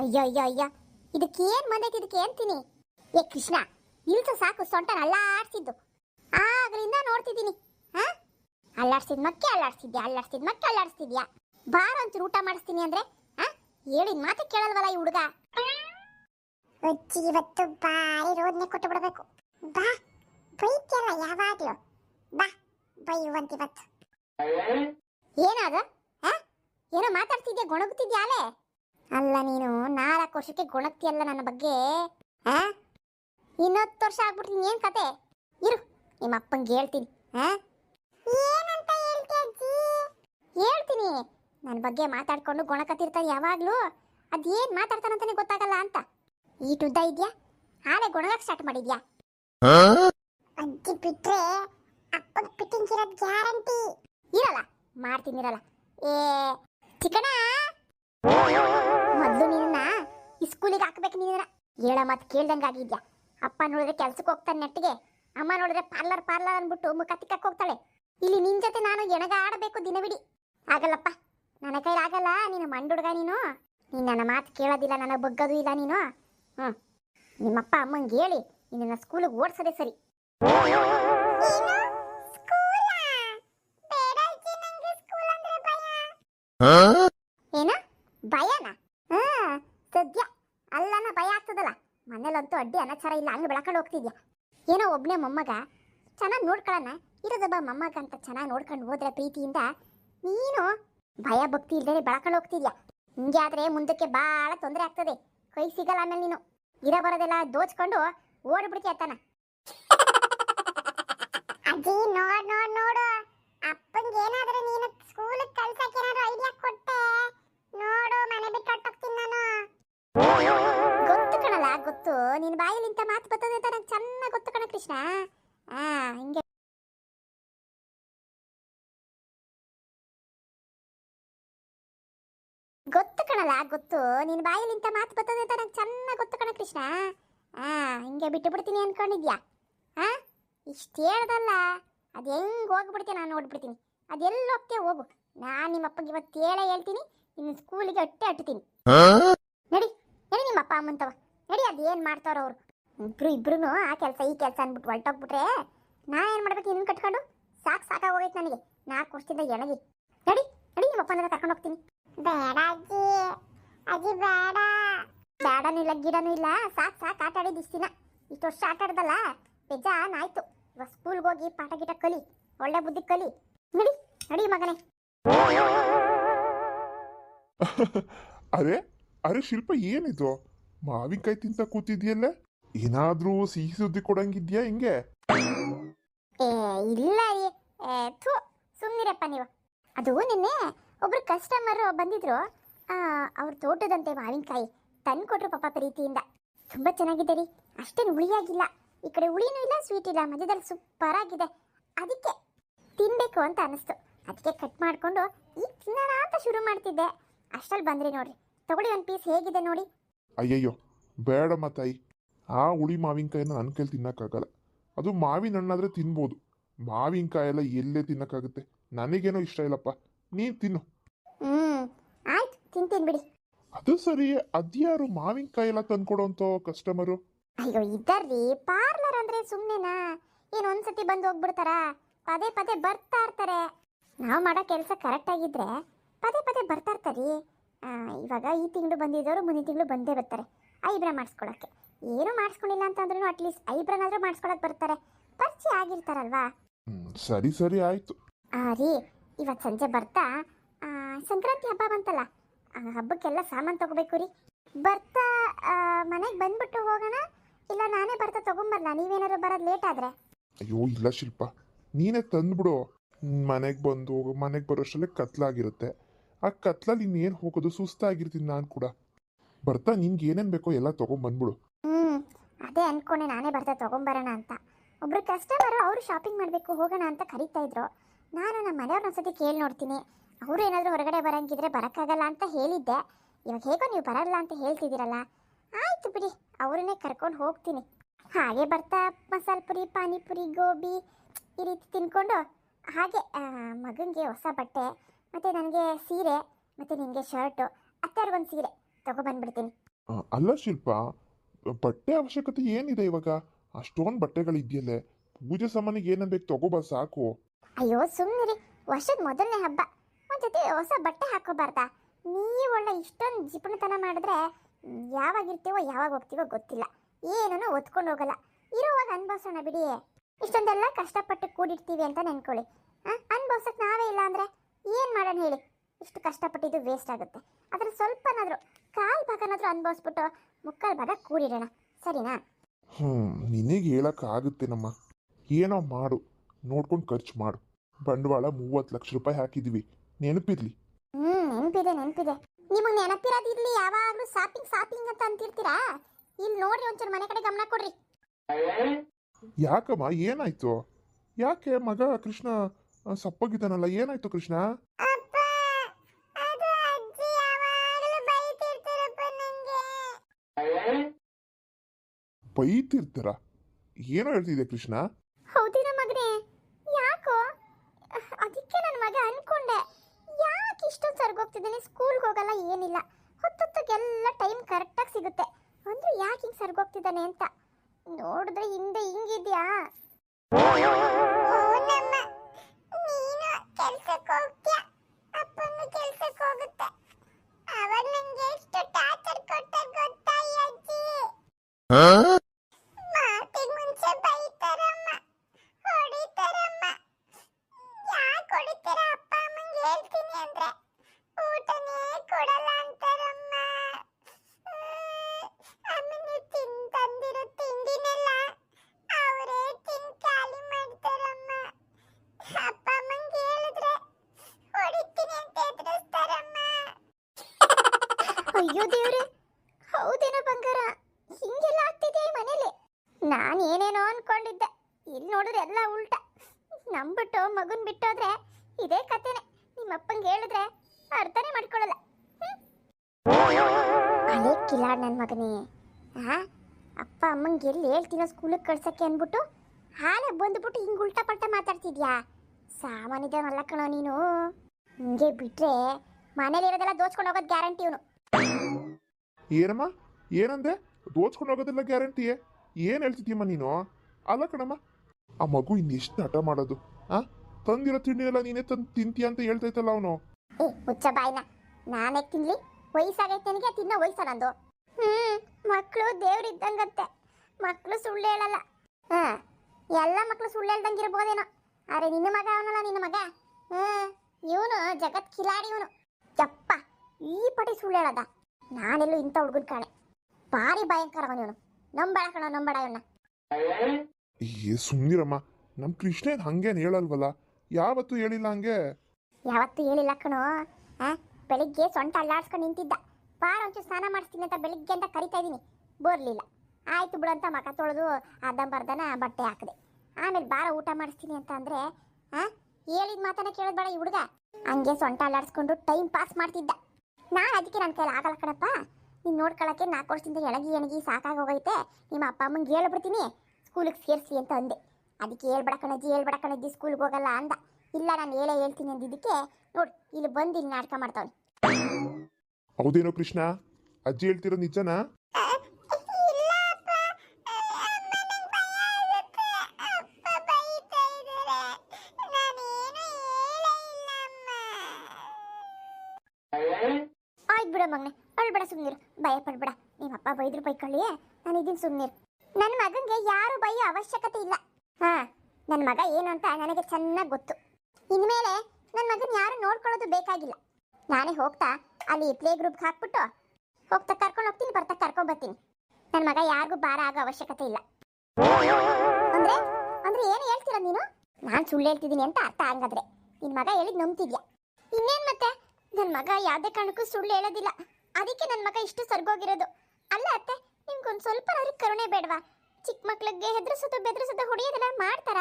ಅಯ್ಯೋ ಅಯ್ಯೋ ಅಯ್ಯ. ಇದಕ್ಕೆ ಏನ್ ಬಂದೈತಿ ಇದಕ್ಕೆ ಏನ್ತೀನಿ ಏ ಕೃಷ್ಣ ನಿಲ್ಸು ಸಾಕು ಸೊಂಟ ಅಲ್ಲಾಡ್ಸಿದ್ದು. ಆಗ್ಲಿಂದ ನೋಡ್ತಿದ್ದೀನಿ. ಹಾ? ಅಲ್ಲಾಡ್ಸಿದ್ ಮಕ್ಕೆ ಅಲ್ಲಾಡ್ಸಿದ್ಯಾ ಅಲ್ಲಾಡ್ಸಿದ್ ಮಕ್ಕೆ ಅಲ್ಲಾಡ್ಸಿದ್ಯಾ? ಬಾರ ಒಂಚೂರು ಊಟ ಮಾಡಿಸ್ತೀನಿ ಅಂದ್ರೆ ಹಾ? ಹೇಳಿದ ಮಾತು ಕೇಳಲ್ವಲ್ಲ ಈ ಹುಡುಗ? ಅಜ್ಜಿ ಇವತ್ತು ಬಾರಿ ರೋದನೆ ಕೊಟ್ಟು ಬಿಡಬೇಕು. ಬಾ ಬೈತ್ಯಲ್ಲ ಯಾವಾಗ್ಲೂ. ಬಾ ಬೈಯುವಂತ ಇವತ್ತು. ಏನಾದ ಹಾ? ಏನೋ ಮಾತಾಡ್ತಿದ್ಯಾ ಗೊಣಗುತ್ತಿದ್ಯಾ ಅಲೆ? ಅಲ್ಲ ನೀನು ನಾಲ್ಕು ವರ್ಷಕ್ಕೆ ಗೊಣಗ್ತಿಯಲ್ಲ ನನ್ನ ಬಗ್ಗೆ. ಆ ಇನ್ನೊತ್ತು ವರ್ಷ ಆಗ್ಬಿಡ್ತೀನಿ ಏನ್ ಕತೆ? ಇರು ನಿಮ್ಮ ಅಪ್ಪಂಗೆ ಹೇಳ್ತೀನಿ. ಆ ಏನಂತ ಹೇಳ್ತಿ ಅಜ್ಜಿ? ಹೇಳ್ತೀನಿ. ನನ್ನ ಬಗ್ಗೆ ಮಾತಾಡ್ಕೊಂಡು ಗುಣಕತ್ತಿರ್ತಾರೆ ಯಾವಾಗಲೂ. ಅದೇನ್ ಮಾತಾಡ್ತಾನಂತಾನೆ ಗೊತ್ತಾಗಲ್ಲ ಅಂತ. ಈ ಉದ್ದ ಇದ್ಯಾ? ಆಲೆ ಗೊಣಗಕ್ ಸ್ಟಾರ್ಟ್ ಮಾಡಿದ್ಯಾ? ಅಜ್ಜಿ ಬಿಟ್ರೆ ಅಪ್ಪನ ಪಿಟ್ಟಿಂಗ್ ಇರೋದು ಗ್ಯಾರಂಟಿ. ಇರಲ್ಲ ಮಾಡ್ತೀನಿ ಇರಲ್ಲ. ಏ ಚಿಕಣ ಮೊದ್ಲು ನಿನ್ನ ಸ್ಕೂಲಿಗೆ ಹಾಕ್ಬೇಕು ನೀನ. ಹೇಳ ಮತ್ತೆ ಕೇಳ್ದಂಗೆ ಆಗಿದ್ಯಾ? ಅಪ್ಪ ನೋಡಿದ್ರೆ ಕೆಲ್ಸಕ್ಕೆ ಹೋಗ್ತಾನೆ ನೆಟ್ಟಿಗೆ. ಅಮ್ಮ ನೋಡಿದ್ರೆ ಪಾರ್ಲರ್ ಪಾರ್ಲರ್ ಅಂದ್ಬಿಟ್ಟು ಮುಖ ತಿಕ್ಕಕ್ಕೆ ಹೋಗ್ತಾಳೆ. ಇಲ್ಲಿ ನಿನ್ ಜೊತೆ ನಾನು ಎಣಗ ಆಡಬೇಕು ದಿನವಿಡಿ. ಆಗಲ್ಲಪ್ಪ, ನನ್ನ ಕೈಲಿ ಆಗಲ್ಲ. ನೀನು ಮಂಡುಡ್ಗ ನೀನು. ನೀನ್ ನನ್ನ ಮಾತು ಕೇಳೋದಿಲ್ಲ ನನಗೆ ಬಗ್ಗದು ಇಲ್ಲ ನೀನು. ಹ್ಞೂ ನಿಮ್ಮಪ್ಪ ಅಮ್ಮಂಗೆ ಹೇಳಿ ನಿನ್ನ ಸ್ಕೂಲಿಗೆ ಓಡಿಸೋದೆ ಸರಿ. ಏನ ಭಯನ? ಹಾ ಸದ್ಯ. ಅಲ್ಲನ ಭಯ ಆಗ್ತದಲ್ಲ. ಮನೇಲಂತೂ ಅಡ್ಡಿ ಅನಾಚಾರ ಇಲ್ಲ ಹಂಗೆ ಬೆಳಕೊಂಡು ಹೋಗ್ತಿದ್ಯಾ? ಏನೋ ಒಬ್ಬನೇ ಮೊಮ್ಮಗ. ಚೆನ್ನಾಗಿ ನೋಡ್ಕೊಳ್ಳೋಣ ಇರೋದಬ್ಬ ಮೊಮ್ಮಗ ಅಂತ ಚೆನ್ನಾಗಿ ನೋಡ್ಕೊಂಡು ಹೋದ್ರೆ ಪ್ರೀತಿಯಿಂದ ನೀನು ಭಯ ಭಕ್ತಿ ಇಲ್ದೇ ಬೆಳ್ಕೊಂಡು ಹೋಗ್ತಿದ್ಯಾ? ಹಿಂಗೆ ಆದರೆ ಮುಂದಕ್ಕೆ ಭಾಳ ತೊಂದರೆ ಆಗ್ತದೆ. ಕೈ ಸಿಗಲ್ಲ ಆಮೇಲೆ ನೀನು. ಇರೋ ಬರೋದೆಲ್ಲ ದೋಚ್ಕೊಂಡು ಓಡ್ಬಿಡ್ತೀಯ ತಾನ. ಅಜ್ಜಿ ನೋಡ್ ಕೃಷ್ಣ ಆ ಹಿಂಗೆ. ಗೊತ್ತು ಕಣಲ್ಲ ಗೊತ್ತು. ನಿನ್ ಬಾಯಲ್ಲಿ ಇಂಥ ಮಾತು ಬರ್ತದೆ ಅಂತ ನಂಗೆ ಚೆನ್ನಾಗಿ ಗೊತ್ತು ಕಣ ಕೃಷ್ಣ. ಆ ಹಿಂಗೆ ಬಿಟ್ಟು ಬಿಡ್ತೀನಿ ಅನ್ಕೊಂಡಿದ್ಯಾ? ಆ ಇಷ್ಟು ಹೇಳ್ದಲ್ಲ. ಅದು ಹೆಂಗ್ ಹೋಗ್ಬಿಡ್ತೀನಿ ನಾನು ನೋಡ್ಬಿಡ್ತೀನಿ. ಅದೆಲ್ಲ ಹೋಗ್ತೇ ಹೋಗು. ನಾನು ನಿಮ್ಮ ಅಪ್ಪಗೆ ಇವತ್ತು ಹೇಳೇ ಹೇಳ್ತೀನಿ. ನಿನ್ನ ಸ್ಕೂಲಿಗೆ ಅಟ್ಟೆ ಅಟ್ಟುತ್ತೀನಿ ನಡಿ ನಡಿ ನಿಮ್ಮ ಅಪ್ಪ ಅಮ್ಮಂತವ. ನಡಿ ಅದೇನು ಮಾಡ್ತಾರೋ ಅವ್ರು? ಇಬ್ರು ಇಬ್ರು ಆ ಕೆಲಸ ಈ ಕೆಲಸ ಅಂದ್ಬಿಟ್ಟು ಹೊರಟೋಗ್ಬಿಟ್ರೆ ನಾ ಏನು ಮಾಡ್ಬೇಕು ಇನ್ನೂ ಕಟ್ಕೊಂಡು? ಸಾಕು ಸಾಕಾಗಿ ಹೋಗೈತೆ ನನಗೆ. ನಾಲ್ಕು ವರ್ಷದಿಂದ ಎಣಗಿ. ನಡಿ ನಡಿ ನಿಮ್ಮ ಅಪ್ಪನ ಕರ್ಕೊಂಡು ಹೋಗ್ತೀನಿ. ಬೇಡ ಅಜ್ಜಿ. ಅಜ್ಜಿ ಬೇಡ. ಬೇಡನೂ ಇಲ್ಲ ಗಿಡನೂ ಇಲ್ಲ. ಸಾಕು ಸಾಕು ಆಟ ಆಡಿದ್ದು ಇಷ್ಟಿನ. ಇಷ್ಟು ವರ್ಷ ಆಟ ಆಡ್ದಲ್ಲ ಬೇಜಾನ್ ಆಯ್ತು ಇವಾಗ ಸ್ಕೂಲ್ಗೆ ಹೋಗಿ ಪಾಠ ಗಿಟ ಕಲಿ ಒಳ್ಳೆ ಬುದ್ಧಿ ಕಲಿ. ನಡಿ ನಡಿ ಮಗನೇ. ಅರೆ ಅರೆ ಶಿಲ್ಪ ಏನಿದು? ಮಾವಿನಕಾಯಿ ತಿಂತ ಕೂತಿದ್ಯಲ್ಲ? ಏನಾದ್ರೂ ಸಿಹಿ ಸುದ್ದಿ ಕೊಡಂಗಿದ್ಯಾ ಹಿಂಗೆ? ಏ ಇಲ್ಲ ರೀ. ಏ ಥೂ ಸುಮ್ಮನಿರಪ್ಪ ನೀವು. ಅದು ನಿನ್ನೆ ಒಬ್ರು ಕಸ್ಟಮರ್ ಬಂದಿದ್ರು. ಆ, ಅವ್ರ ತೋಟದಂತೆ ಮಾವಿನಕಾಯಿ ತಂದು ಕೊಟ್ರು ಪಾಪ ಪ್ರೀತಿಯಿಂದ. ತುಂಬಾ ಚೆನ್ನಾಗಿದೆ ರೀ. ಅಷ್ಟೇನು ಹುಳಿಯಾಗಿಲ್ಲ. ಈ ಕಡೆ ಹುಳಿನೂ ಇಲ್ಲ ಸ್ವೀಟ್ ಇಲ್ಲ. ಮಧ್ಯದಲ್ಲಿ ಸೂಪರ್ ಆಗಿದೆ. ಅದಕ್ಕೆ ತಿನ್ಬೇಕು ಅಂತ ಅನಿಸ್ತು ಅದಕ್ಕೆ ಕಟ್ ಮಾಡಿಕೊಂಡು ಈಗ ತಿನ್ನೋಣ ಅಂತ ಶುರು ಮಾಡ್ತಿದ್ದೆ. ಅಷ್ಟಲ್ಲಿ ಬಂದ್ರಿ ನೋಡ್ರಿ. ತಗೊಳ್ಳಿ ಒಂದು ಪೀಸ್ ಹೇಗಿದೆ ನೋಡಿ. ಅಯ್ಯಯ್ಯೋ ಬೇಡಮ್ಮ ತಾಯಿ. ಆ ಹುಳಿ ಮಾವಿನಕಾಯಿನ ನನ್ನ ಕೈಲಿ ತಿನ್ನೋಕ್ಕಾಗಲ್ಲ. ಅದು ಮಾವಿನ ಹಣ್ಣಾದರೆ ತಿನ್ಬೋದು. ಮಾವಿನಕಾಯಿ ಎಲ್ಲ ಎಲ್ಲೇ ತಿನ್ನೋಕ್ಕಾಗುತ್ತೆ? ನನಗೇನೋ ಇಷ್ಟ ಇಲ್ಲಪ್ಪ. ನೀನು ತಿನ್ನು. ಹ್ಞೂ ಆಯ್ತು ತಿಂತೀನಿ ಬಿಡಿ. ಅದು ಸರಿ ಅದ್ಯಾರು ಮಾವಿನಕಾಯಿ ಎಲ್ಲ ತಂದ್ಕೊಡೋಂಥ ಕಸ್ಟಮರು ಅಯ್ಯೋ ಇದ್ದಾರ್ರಿ. ಪಾರ್ಲರ್ ಅಂದ್ರೆ ಸುಮ್ಮನೆನಾ ಏನು ಒಂದ್ಸತಿ ಬಂದು ಹೋಗ್ಬಿಡ್ತಾರಾ? ಪದೇ ಪದೇ ಬರ್ತಾ ಇರ್ತಾರೆ. ನಾವು ಮಾಡೋ ಕೆಲಸ ಕರೆಕ್ಟ್ ಆಗಿದ್ರೆ ಪದೇ ಪದೇ ಬರ್ತಾ ಇರ್ತಾರೆ ಆ, ಇವಾಗ ಈ ತಿಂಗಳು ಬಂದಿದ್ದವರು ಮುಂದಿನ ತಿಂಗಳು ಬಂದೇ ಬರ್ತಾರೆ. ಐಬ್ರಾ ಮಾಡಿಸ್ಕೊಳಕ್ಕೆ. ಏನು ಮಾಡಿಸ್ಕೊಂಡಿಲ್ಲ ಅಂತಂದ್ರೂ ಅಟ್ಲೀಸ್ಟ್ ಐಬ್ರನಾದ್ರೂ ಮಾಡಿಸ್ಕೊಳಕ್ ಬರ್ತಾರೆ. ಪರಿಚಯ ಆಗಿರ್ತಾರಲ್ವಾ? ಹ್ಮ್ ಸರಿ ಸರಿ ಆಯ್ತು. ಆ ರೀ ಇವತ್ತು ಸಂಜೆ ಬರ್ತಾ ಆ, ಸಂಕ್ರಾಂತಿ ಹಬ್ಬ ಬಂತಲ್ಲ ಆ ಹಬ್ಬಕ್ಕೆಲ್ಲ ಸಾಮಾನು ತಗೋಬೇಕು ರೀ. ಬರ್ತಾ ಮನೆಗೆ ಬಂದ್ಬಿಟ್ಟು ಹೋಗೋಣ ಇಲ್ಲ ನಾನೇ ಬರ್ತಾ ತಗೊಂಬರ್ಲಾ? ನೀವೇನಾದ್ರು ಬರೋದು ಲೇಟ್ ಆದ್ರೆ? ಅಯ್ಯೋ ಇಲ್ಲ ಶಿಲ್ಪ. ನೀನೇ ತಂದ್ಬಿಡು. ಮನೆಗೆ ಬಂದು ಮನೆಗೆ ಬರೋಷ್ಟರಲ್ಲೇ ಕತ್ಲಾಗಿರುತ್ತೆ ಆ ಕತ್ಲಲ್ಲಿ ಇನ್ನೇನು ಹೋಗೋದು ಸುಸ್ತಾಗಿರ್ತೀನಿ ನಾನು ಕೂಡ. ಬರ್ತಾ ನಿನ್ಗೆ ಏನೇನು ಬೇಕೋ ಎಲ್ಲ ತೊಗೊಂಬಂದ್ಬಿಡು. ಅದೇ ಅನ್ಕೊಂಡೆ ನಾನೇ ಬರ್ತಾ ತೊಗೊಂಬರೋಣ ಅಂತ. ಒಬ್ಬರು ಕಸ್ಟಮರು ಅವರು ಶಾಪಿಂಗ್ ಮಾಡಬೇಕು ಹೋಗೋಣ ಅಂತ ಕರೀತಾ ಇದ್ರು. ನಾನು ನಮ್ಮ ಮನೆಯವ್ರನ್ನ ಒಂದ್ಸತಿ ಕೇಳಿ ನೋಡ್ತೀನಿ. ಅವರು ಏನಾದರೂ ಹೊರಗಡೆ ಬರೋಂಗಿದ್ರೆ ಬರೋಕ್ಕಾಗಲ್ಲ ಅಂತ ಹೇಳಿದ್ದೆ. ಇವಾಗ ಹೇಗೋ ನೀವು ಬರಲ್ಲ ಅಂತ ಹೇಳ್ತಿದ್ದೀರಲ್ಲ. ಆಯಿತು ಬಿಡಿ ಅವರನ್ನೇ ಕರ್ಕೊಂಡು ಹೋಗ್ತೀನಿ. ಹಾಗೆ ಬರ್ತಾ ಮಸಾಲೆ ಪುರಿ ಪಾನಿಪುರಿ ಗೋಬಿ ಈ ರೀತಿ ತಿನ್ಕೊಂಡು ಹಾಗೆ ಮಗನಿಗೆ ಹೊಸ ಬಟ್ಟೆ ಮತ್ತು ನನಗೆ ಸೀರೆ ಮತ್ತು ನಿನಗೆ ಶರ್ಟು ಅತ್ತಾರಿಗೊಂದು ಸೀರೆ ತೊಗೊಬಂದ್ಬಿಡ್ತೀನಿ. ಆ, ಅಲ್ಲ ಶಿಲ್ಪ ಬಟ್ಟೆ ಅವಶ್ಯಕತೆ ಏನಿದೆ ಇವಾಗ? ಅಷ್ಟೊಂದು ಬಟ್ಟೆಗಳಿದೆಯಲ್ಲೇ. ಪೂಜೆ ಸಾಮಾನಿಗೆ ಏನೇನು ಬೇಕು ತಗೋಬಾ, ಸಾಕು. ಅಯ್ಯೋ ಸುಮ್ಮನಿರಿ ವರ್ಷದ ಮೊದಲನೇ ಹಬ್ಬ. ಒಂದ್ ಜೊತೆ ಹೊಸ ಬಟ್ಟೆ ಹಾಕೋಬಾರ್ದಾ? ಒಳ್ಳೆ ಇಷ್ಟೊಂದು ಜಿಪಣತನ ಮಾಡಿದ್ರೆ ಯಾವಾಗ ಇರ್ತೀವೋ ಯಾವಾಗ ಹೋಗ್ತೀವೋ ಗೊತ್ತಿಲ್ಲ. ಏನೂ ಒತ್ಕೊಂಡು ಹೋಗಲ್ಲ. ಇರುವಾಗ ಅನ್ಭವಿಸೋಣ ಬಿಡಿ. ಇಷ್ಟೊಂದೆಲ್ಲ ಕಷ್ಟಪಟ್ಟು ಕೂಡಿರ್ತೀವಿ ಅಂತ ನೆನ್ಕೊಳ್ಳಿ. ಅನ್ಭವ್ಸಕ್ ನಾವೇ ಇಲ್ಲ ಅಂದ್ರೆ ಏನ್ ಮಾಡೋಣ ಹೇಳಿ? ಇಷ್ಟು ಕಷ್ಟಪಟ್ಟಿದ್ದು ವೇಸ್ಟ್ ಆಗುತ್ತೆ. ಅದ್ರ ಸ್ವಲ್ಪನಾದ್ರೂ ಕಾಲ್ ಭಾಗನಾದ್ರೂ ಅನುಭವಿಸ್ಬಿಟ್ಟು ಮುಕ್ಕಾಲ್ ಭಾಗ ಕೂರಿರೋಣ ಸರಿನಾ? ಹ್ಞೂ ನಿನಗೆ ಹೇಳೋಕ್ಕಾಗುತ್ತೇನಮ್ಮ. ಏನೋ ಮಾಡು ನೋಡ್ಕೊಂಡು ಖರ್ಚು ಮಾಡು. ಬಂಡವಾಳ ಮೂವತ್ತು ಲಕ್ಷ ರೂಪಾಯಿ ಹಾಕಿದ್ವಿ. ನೆನಪಿರ್ಲಿ. ಹ್ಞೂ ನೆನಪಿದೆ ನೆನಪಿದೆ. ನಿಮಗೆ ನೆನಪಿರೋದಿರ್ಲಿ ಯಾವಾಗಲೂ ಶಾಪಿಂಗ್ ಶಾಪಿಂಗ್ ಅಂತ ಅಂತಿರ್ತೀರಾ? ಇಲ್ಲಿ ನೋಡ್ರಿ ಒಂಚೂರು ಮನೆ ಕಡೆ ಗಮನ ಕೊಡ್ರಿ. ಯಾಕಮ್ಮ ಏನಾಯ್ತು? ಯಾಕೆ ಮಗ ಕೃಷ್ಣ ಸಪ್ಪಗಿದ್ದಾನಲ್ಲ ಏನಾಯ್ತು ಕೃಷ್ಣ? ಬೈತಿರ್ತಾರ? ಏನೋ ಹೇಳ್ತಿದ್ದೆ ಕೃಷ್ಣ? ಹೌದಿನ ಮಗನೇ. ಯಾಕೋ? ಅದಕ್ಕೆ ನನ್ನ ಮಗ ಅನ್ಕೊಂಡೆ. ಯಾಕೆ ಇಷ್ಟೊಂದು ಸರ್ಗೋಗ್ತಿದ್ದಾನೆ? ಸ್ಕೂಲ್ಗೆ ಹೋಗಲ್ಲ ಏನಿಲ್ಲ. ಹೊತ್ತೊತ್ತಿಗೆಲ್ಲ ಟೈಮ್ ಕರೆಕ್ಟಾಗಿ ಸಿಗುತ್ತೆ. ಅಂದ್ರೆ ಯಾಕೆ ಹಿಂಗೆ ಸರ್ಗೋಗ್ತಿದ್ದಾನೆ ಅಂತ? ನೋಡಿದ್ರೆ ಹಿಂದೆ ಹಿಂಗಿದ್ಯಾ? ನೀನು ಕೆಲ್ಸಕ್ಕೆ ಹೋಗ್ತೀಯ ಅಪ್ಪನು ಕೆಲ್ಸಕ್ಕೆ ಹೋಗುತ್ತೆ ಅವಾಗ ನಂಗೆ ಎಷ್ಟು ಟಾರ್ಚರ್ ಕೊಟ್ಟ ಗೊತ್ತಾ ಈ ಅಜ್ಜಿ ಮಾತಿಗೆ ಮುಂಚೆ ಬೈತಾರಮ್ಮ ಹೊಡಿತಾರಮ್ಮ ಯಾಕೆ ಹೊಡಿತಾರ ಅಪ್ಪ ಅಮ್ಮಂಗೆ ಹೇಳ್ತೀನಿ ಅಂದ್ರೆ ಊಟನೇ ಕೊಡಲ್ಲ ಅಂತಾರಮ್ಮ ಹ್ಮ್, ಆಮೇಲೆ ತಿನ್ ತಂದಿರೋ ತಿಂಡಿನೆಲ್ಲ ಅವರೇ ತಿನ್ ಖಾಲಿ ಮಾಡ್ತಾರಮ್ಮ ಅಪ್ಪ ಅಮ್ಮಂಗೆ ಹೇಳಿದ್ರೆ ಹೊಡಿತೀನಿ ಅಂತ ಎದುರಿಸ್ತಾರಮ್ಮ ಅಯ್ಯೋ ದೇವ್ರೆ ಹೌದೇನೋ ಬಂಗಾರ? ಹಿಂಗೆಲ್ಲ ಆಗ್ತಿದೆ ಮನೇಲಿ? ನಾನು ಏನೇನೋ ಅನ್ಕೊಂಡಿದ್ದೆ. ಇಲ್ಲಿ ನೋಡಿದ್ರೆ ಎಲ್ಲ ಉಲ್ಟ. ನಂಬಿಟ್ಟು ಮಗುನ್ ಬಿಟ್ಟೋದ್ರೆ ಇದೇ ಕತೆನೆ. ನಿಮ್ಮ ಅಪ್ಪಂಗೆ ಹೇಳಿದ್ರೆ ಅರ್ಥನೇ ಮಾಡ್ಕೊಳ್ಳಲ್ಲ. ಅದೇ ಕಿಲಾಡ್ ನನ್ನ ಮಗನೇ. ಹಾ ಅಪ್ಪ ಅಮ್ಮಂಗೆ ಎಲ್ಲಿ ಹೇಳ್ತೀನೋ ಸ್ಕೂಲಿಗೆ ಕಳ್ಸಕ್ಕೆ ಅಂದ್ಬಿಟ್ಟು ಹಾಲೆ ಬಂದ್ಬಿಟ್ಟು ಹಿಂಗೆ ಉಲ್ಟಾ ಪಲ್ಟ ಮಾತಾಡ್ತಿದ್ಯಾ? ಸಾಮಾನ್ಯದವನಲ್ಲ ಕಣೋ ನೀನು. ಹಿಂಗೆ ಬಿಟ್ರೆ ಮನೇಲಿ ಇರೋದೆಲ್ಲ ದೋಚ್ಕೊಂಡು ಹೋಗೋದು ಗ್ಯಾರಂಟಿ ಇವನು. ಏನಮ್ಮ? ಏನಂದೆ? ದೋಚ್ಕೊಂಡು ಹೋಗೋದಿಲ್ಲ ಗ್ಯಾರಂಟಿ. ಏನು ಹೇಳ್ತಿದ್ದೀಯಮ್ಮ ನೀನು? ಅಲ್ಲ ಕಣಮ್ಮ, ಆ ಮಗು ಇನ್ನೆಷ್ಟು ಹಠ ಮಾಡೋದು? ಆ? ತಂದಿರೋ ತಿಂಡಿನೆಲ್ಲ ನೀನೇ ತಂದು ತಿಂತೀಯ ಅಂತ ಹೇಳ್ತೈತಲ್ಲ ಅವನು. ಏ, ಹುಚ್ಚ ಬಾಯ್ನ. ನಾನೇ ತಿನ್ಲಿ? ವಯಸ್ಸಾಗೈತೆ ನನಗೆ? ತಿನ್ನೋ ವಯಸ್ಸ ನಂದು? ಹ್ಮ್ ಮಕ್ಕಳು ದೇವ್ರಿದ್ದಂಗತ್ತೆ ಮಕ್ಕಳು ಸುಳ್ಳು ಹೇಳಲ್ಲ. ಹಾ ಎಲ್ಲ ಮಕ್ಕಳು ಸುಳ್ಳು ಹೇಳ್ದಂಗಿರ್ಬೋದೇನೋ. ಅರೆ ನಿನ್ನ ಮಗ ಅವನಲ್ಲ ನಿನ್ನ ಮಗ? ಹ್ಮ್, ಇವನು ಜಗತ್ ಕಿಲಾಡಿ ಇವನು. ಯಪ್ಪ, ಈ ಪಟಿ ಸುಳ್ಳು ಹೇಳದ. ನಾನೆಲ್ಲೂ ಇಂಥ ಹುಡುಗನ ಕಾಣೆ. ಭಾರಿ ಭಯಂಕರ ಅವನು ನಂಬಳ ಕಣ ನಂಬಡ ಇವನ್ನ ಏ ಸುಮ್ನಿರಮ್ಮ. ನಮ್ಮ ಕೃಷ್ಣ ಹಂಗೇನ್ ಹೇಳಲ್ವಲ್ಲ? ಯಾವತ್ತೂ ಹೇಳಿಲ್ಲ ಹಂಗೆ. ಯಾವತ್ತೂ ಹೇಳಿಲ್ಲ ಕಣೋ. ಆ ಬೆಳಿಗ್ಗೆ ಸೊಂಟ ಅಲ್ಲಾಡ್ಸ್ಕೊಂಡು ನಿಂತಿದ್ದ. ಬಾರ ಒಂಚೂರು ಸ್ನಾನ ಮಾಡಿಸ್ತೀನಿ ಅಂತ ಬೆಳಿಗ್ಗೆ ಅಂತ ಕರಿತಾ ಇದ್ದೀನಿ ಬೋರ್ಲಿಲ್ಲ. ಆಯ್ತು ಬಿಡು ಅಂತ ಮಕ ತೊಳೆದು ಅರ್ಧಂಬರ್ಧನ ಬಟ್ಟೆ ಹಾಕಿದೆ. ಆಮೇಲೆ ಬಾರ ಊಟ ಮಾಡಿಸ್ತೀನಿ ಅಂತ ಅಂದ್ರೆ ಆ ಹೇಳಿದ ಮಾತನ್ನ ಕೇಳೋದು ಬೇಡ ಈ ಹುಡುಗ. ಹಂಗೆ ಸೊಂಟ ಅಲ್ಲಾಡ್ಸ್ಕೊಂಡು ಟೈಮ್ ಪಾಸ್ ಮಾಡ್ತಿದ್ದ. ನಾನು ಅದಕ್ಕೆ ನನ್ನ ಕೈಲಿ ಆಗಲ್ಲ ಕಣಪ್ಪ. ನೀನು ನೋಡ್ಕೊಳ್ಳೋಕ್ಕೆ ನಾಲ್ಕು ವರ್ಷದಿಂದ ಎಳಗಿ ಎಣಗಿ ಸಾಕಾಗಿ ಹೋಗೈತೆ. ನಿಮ್ಮ ಅಪ್ಪ ಅಮ್ಮಂಗೆ ಹೇಳ್ಬಿಡ್ತೀನಿ ಸ್ಕೂಲಿಗೆ ಸೇರಿಸಿ ಅಂತ ಅಂದೆ. ಅದಕ್ಕೆ ಹೇಳ್ಬೇಡ ಕಣಜ್ಜಿ, ಹೇಳ್ಬೇಡ ಸ್ಕೂಲ್ಗೆ ಹೋಗಲ್ಲ ಅಂದ. ಇಲ್ಲ, ನಾನು ಹೇಳೇ ಹೇಳ್ತೀನಿ ಅಂದಿದ್ದಕ್ಕೆ ನೋಡಿ, ಇಲ್ಲಿ ಬಂದು ಇಲ್ಲಿ ನಾಟಕ ಮಾಡ್ತಾವನೆ. ಹೌದೇನೋ ಕೃಷ್ಣ? ಅಜ್ಜಿ ಹೇಳ್ತಿರೋ ನಿಜನಾ? ಅಳ್ಬೇಡ ಸುಮ್ಮನಿರು ಭಯ ಪಡ್ಬೇಡ. ನಿಮ್ಮ ಅಪ್ಪ ಬೈದ್ರು ಬೈಕೊಳ್ಳಿ ನಾನು ಇದೀನಿ ಸುಮ್ಮನಿರು ನನ್ನ ಮಗನಿಗೆ ಯಾರು ಬೈಯೋ ಅವಶ್ಯಕತೆ ಇಲ್ಲ. ಹಾ ನನ್ನ ಮಗ ಏನು ಅಂತ ನನಗೆ ಚೆನ್ನಾಗಿ ಗೊತ್ತು. ಇನ್ಮೇಲೆ ನನ್ನ ಮಗನ ಯಾರು ನೋಡ್ಕೊಳ್ಳೋದು ಬೇಕಾಗಿಲ್ಲ. ನಾನೇ ಹೋಗ್ತಾ ಅಲ್ಲಿ ಪ್ಲೇ ಗ್ರೂಪ್ಗೆ ಹಾಕ್ಬಿಟ್ಟು ಹೋಗ್ತಾ ಕರ್ಕೊಂಡು ಹೋಗ್ತೀನಿ, ಬರ್ತಾ ಕರ್ಕೊಂಡ್ ಬರ್ತೀನಿ. ನನ್ನ ಮಗ ಯಾರಿಗೂ ಭಾರ ಆಗೋ ಅವಶ್ಯಕತೆ ಇಲ್ಲ. ಅಂದ್ರೆ ಅಂದ್ರೆ ಏನು ಹೇಳ್ತೀರ ನೀನು? ನಾನು ಸುಳ್ಳು ಹೇಳ್ತಿದ್ದೀನಿ ಅಂತ ಅರ್ಥ ಹಂಗಾದ್ರೆ ನಿನ್ ಮಗ ಹೇಳಿದ್ ನಂಬ್ತಿದ್ಯಾ? ಇನ್ನೇನ್ ಮತ್ತೆ? ನನ್ನ ಮಗ ಯಾವುದೇ ಕಾರಣಕ್ಕೂ ಸುಳ್ಳು ಹೇಳೋದಿಲ್ಲ. ಅದಕ್ಕೆ ನನ್ನ ಮಗ ಇಷ್ಟು ಸರ್ಗೋಗಿರೋದು. ಅಲ್ಲ ಅತ್ತೆ ನಿಮ್ಗೊಂದು ಸ್ವಲ್ಪ ಕರುಣೆ ಬೇಡವಾ? ಚಿಕ್ಕ ಮಕ್ಳಿಗೆ ಹೆದರ್ಸೋದು ಬೆದರ್ಸೋದು ಹೊಡೆಯೋದೆಲ್ಲ ಮಾಡ್ತಾರ.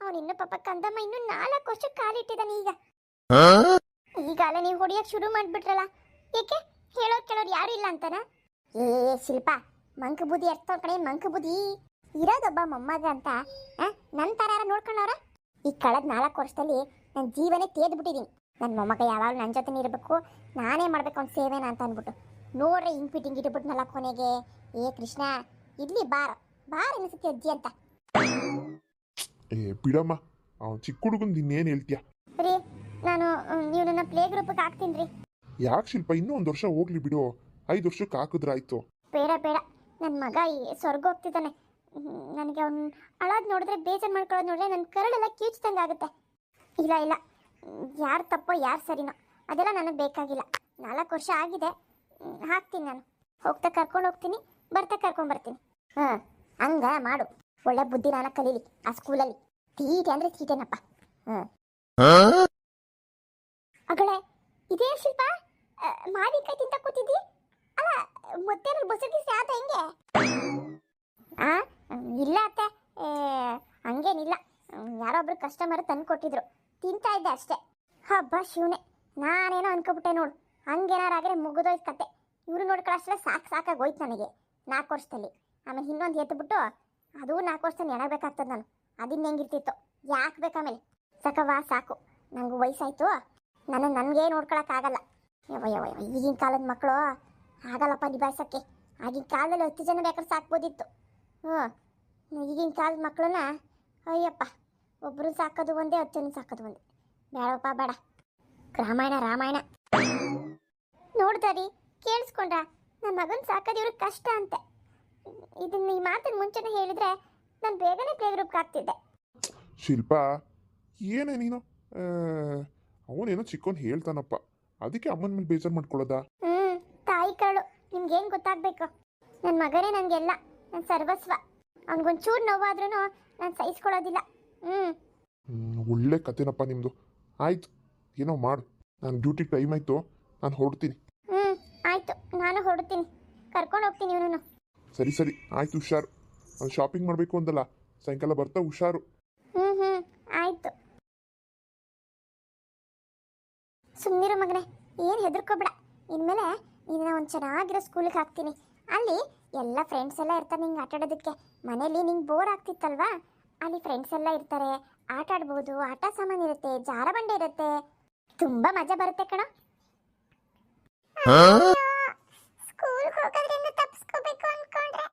ಅವ್ನು ಇನ್ನು ಪಾಪ ಕಂದಮ್ಮ ಇನ್ನು ನಾಲ್ಕು ವರ್ಷ ಕಾಲಿಟ್ಟಿದ್ದಾನೆ ಈಗ. ಈಗಾಲ ನೀವು ಹೊಡಿಯಕ್ ಶುರು ಮಾಡ್ಬಿಟ್ರಲ್ಲ. ಏಕೆ? ಹೇಳೋಕೆ ಕೇಳೋರು ಯಾರು ಇಲ್ಲ ಅಂತನ? ಏ ಶಿಲ್ಪ ಮಂಕ ಬುದ್ಧಿ ಅರ್ಥ ಕಡೆ ಮಂಕ ಬುದ್ಧಿ. ಇರೋದೊಬ್ಬ ಮೊಮ್ಮಗ ಅಂತ ನನ್ನ ನನ್ ತರ ನೋಡ್ಕೊಂಡವ್ರ? ಈ ಕಳೆದ ನಾಲ್ಕು ವರ್ಷದಲ್ಲಿ ನನ್ನ ಜೀವನೇ ತೇದ್ ಬಿಟ್ಟಿದೀನಿ ನನ್ನ ಮೊಮ್ಮಗ ಯಾವಾಗಲೂ ನನ್ನ ಜೊತೆ ಇರಬೇಕು. ನಾನೇ ಮಾಡ್ಬೇಕು ಅವ್ನ ಸೇವೆನ ಅಂತ ಅಂದ್ಬಿಟ್ಟು. ನೋಡ್ರಿ ಹಿಂಗೆ ಫಿಟ್ಟಿಂಗ್ ಇಟ್ಬಿಟ್ನಲ್ಲ ಕೊನೆಗೆ. ಏ ಕೃಷ್ಣ ಇಡ್ಲಿ ಬಾರ. ಬಾರ ಅನಿಸುತ್ತೆ ಅಜ್ಜಿ ಅಂತ. ಏ ಬಿಡಮ್ಮ ಅವ್ನು ಚಿಕ್ಕ ಹುಡುಗಂದು ಇನ್ನೇನು ಹೇಳ್ತೀಯ? ರೀ ನಾನು ನೀವು ನನ್ನ ಪ್ಲೇ ಗ್ರೂಪ್ಗೆ ಹಾಕ್ತೀನಿ ರೀ. ಯಾಕೆ ಶಿಲ್ಪ ಇನ್ನೂ ಒಂದು ವರ್ಷ ಹೋಗ್ಲಿ ಬಿಡು. ಐದು ವರ್ಷಕ್ಕೆ ಹಾಕಿದ್ರಾಯ್ತು. ಬೇಡ ಬೇಡ. ನನ್ನ ಮಗ ಸ್ವರ್ಗ ಹೋಗ್ತಿದ್ದಾನೆ. ನನಗೆ ಅವ್ನು ಅಳೋದು ನೋಡಿದ್ರೆ ಬೇಜಾರು ಮಾಡ್ಕೊಳ್ಳೋದು ನೋಡಿದ್ರೆ ನನ್ನ ಕರಳೆಲ್ಲ ಕೀಚ್ದಂಗೆ ಆಗುತ್ತೆ ಇಲ್ಲ ಇಲ್ಲ. ಯಾರು ತಪ್ಪೋ ಯಾರು ಸರಿನೋ ಅದೆಲ್ಲ ನನಗೆ ಬೇಕಾಗಿಲ್ಲ. ನಾಲ್ಕು ವರ್ಷ ಆಗಿದೆ. ಹಾಕ್ತೀನಿ ನಾನು. ಹೋಗ್ತಾ ಕರ್ಕೊಂಡು ಹೋಗ್ತೀನಿ ಬರ್ತಾ ಕರ್ಕೊಂಡು ಬರ್ತೀನಿ. ಹಾಂ ಹಂಗ ಮಾಡು. ಒಳ್ಳೆ ಬುದ್ಧಿ ನಾನು ಕಲೀಲಿ ಆ ಸ್ಕೂಲಲ್ಲಿ. ತೀಟೆ ಅಂದರೆ ತೀಟೆನಪ್ಪ. ಹಾಂ. ಅಗಳೇ ಇದೇ ಶಿಲ್ಪ? ಮಾವಿನಕಾಯಿ ತಿಂತ ಕೂತಿದ್ದಿ? ಅಲ್ಲ ಮತ್ತೆ ಬಸಗಿ ಆತ ಹೆಂಗೆ? ಆ ಇಲ್ಲ ಅತ್ತೆ. ಹಂಗೇನಿಲ್ಲ. ಯಾರೊಬ್ರು ಕಸ್ಟಮರ್ ತಂದು ಕೊಟ್ಟಿದ್ರು ತಿಂತಾ ಇದ್ದೆ ಅಷ್ಟೇ. ಹಬ್ಬ ಶಿವನೆ, ನಾನೇನೋ ಅನ್ಕೊಬಿಟ್ಟೆ ನೋಡು. ಹಂಗೇನಾರು ಆದರೆ ಮುಗಿದೋಯ್ತು ಕತೆ. ಇವ್ರು ನೋಡ್ಕೊಳ್ಳೋಷ್ಟೇ ಸಾಕು ಸಾಕಾಗಿ ಹೋಯ್ತು ನನಗೆ ನಾಲ್ಕು ವರ್ಷದಲ್ಲಿ. ಆಮೇಲೆ ಇನ್ನೊಂದು ಎತ್ಬಿಟ್ಟು ಅದು ನಾಲ್ಕು ವರ್ಷದಲ್ಲಿ ಎಣಬೇಕಾಗ್ತದೆ ನಾನು. ಅದಿನ್ನ ಹೆಂಗಿರ್ತಿತ್ತು. ಯಾಕೆ ಬೇಕಾಮೇಲೆ? ಸಾಕವ್ವ ಸಾಕು. ನನಗೂ ವಯಸ್ಸಾಯ್ತು ನಾನು ನನಗೆ ನೋಡ್ಕೊಳಕ್ಕಾಗಲ್ಲ. ಯವ್ವ ಯಾವ ಈಗಿನ ಕಾಲದ ಮಕ್ಕಳು ಆಗಲ್ಲಪ್ಪ ನಿಭಾಯಿಸೋಕ್ಕೆ. ಆಗಿನ ಕಾಲದಲ್ಲಿ ಹತ್ತು ಜನ ಬೇಕಾದ್ರೆ ಸಾಕ್ಬೋದಿತ್ತು. ಹ್ಞೂ ಈಗಿನ ಕಾಲದ ಮಕ್ಕಳನ್ನ ಅಯ್ಯಪ್ಪ. ಒಬ್ಬರು ಸಾಕೋದು ಒಂದೇ ಹತ್ತು ಜನ ಸಾಕೋದು ಒಂದೇ. ಬೇಡಪ್ಪ ಬೇಡ. ರಾಮಾಯಣ ರಾಮಾಯಣ. ನೋಡ್ದಾರಿ ಕೇಳಿಸ್ಕೊಂಡ್ರ? ನನ್ನ ಮಗನ ಸಾಕೋದು ಇವ್ರಿಗೆ ಕಷ್ಟ ಅಂತೆ. ಇದನ್ನ ಈ ಮಾತಿನ ಮುಂಚೆನೇ ಹೇಳಿದ್ರೆ ನಾನು ಬೇಗನೆ ಪ್ಲೇ ಗ್ರೂಪ್ಗೆ ಹಾಕ್ತಿದ್ದೆ. ಶಿಲ್ಪ ಏನೇ ನೀನು? ಅವನೇನೋ ಚಿಕ್ಕವನು ಹೇಳ್ತಾನಪ್ಪ. ಅದಕ್ಕೆ ಅಮ್ಮನ ಮೇಲೆ ಬೇಜಾರು ಮಾಡ್ಕೊಳ್ಳೋದಾ? ಹ್ಞೂ ತಾಯಿ ಕರಳು. ನಿಮ್ಗೇನು ಗೊತ್ತಾಗಬೇಕು? ನನ್ನ ಮಗನೇ ನನಗೆಲ್ಲ. ನನ್ನ ಸರ್ವಸ್ವ. ಅವ್ನಿಗೊಂಚೂರು ನೋವಾದ್ರೂ ನಾನು ಸಹಿಸ್ಕೊಳ್ಳೋದಿಲ್ಲ. ಹ್ಞೂ ಒಳ್ಳೆ ಕತೆನಪ್ಪ ನಿಮ್ಮದು ಆಯ್ತು ಏನೋ ಮಾಡು. ನಾನು ಡ್ಯೂಟಿ ಟೈಮ್ ಆಯಿತು ನಾನು ಹೊರಡ್ತೀನಿ. ಹ್ಞೂ ಆಯಿತು. ನಾನು ಹೊರಡ್ತೀನಿ. ಕರ್ಕೊಂಡು ಹೋಗ್ತೀನಿ ಇವನು ಸರಿ ಸರಿ. ಆಯ್ತು ಹುಷಾರು. ನಾನು ಶಾಪಿಂಗ್ ಮಾಡಬೇಕು ಅಂದಲ್ಲ ಸಾಯಂಕಾಲ ಬರ್ತಾ ಹುಷಾರು. ಹ್ಞೂ ಹ್ಞೂ ಆಯ್ತು. ಸುಮ್ಮನಿರು ಮಗನೇ. ಏನು ಹೆದರ್ಕೋಬೇಡ. ಇನ್ಮೇಲೆ ನಿನ್ನ ಒಂದು ಚೆನ್ನಾಗಿರೋ ಸ್ಕೂಲಿಗೆ ಹಾಕ್ತೀನಿ. ಅಲ್ಲಿ ಎಲ್ಲ ಫ್ರೆಂಡ್ಸ್ ಎಲ್ಲ ಇರ್ತಾರೆ ನಿಂಗೆ ಆಟಾಡೋದಕ್ಕೆ. ಮನೇಲಿ ನಿಂಗೆ ಬೋರ್ ಆಗ್ತಿತ್ತಲ್ವಾ? ಅಲ್ಲಿ ಫ್ರೆಂಡ್ಸ್ ಎಲ್ಲ ಇರ್ತಾರೆ. ಆಟ ಆಡ್ಬೋದು ಆಟ ಸಾಮಾನು ಇರುತ್ತೆ ಜಾರಬಂಡೆ ಇರುತ್ತೆ. ತುಂಬಾ ಮಜಾ ಬರುತ್ತೆ ಕಣ. ಸ್ಕೂಲ್ ಹೋಗೋದ್ರೆ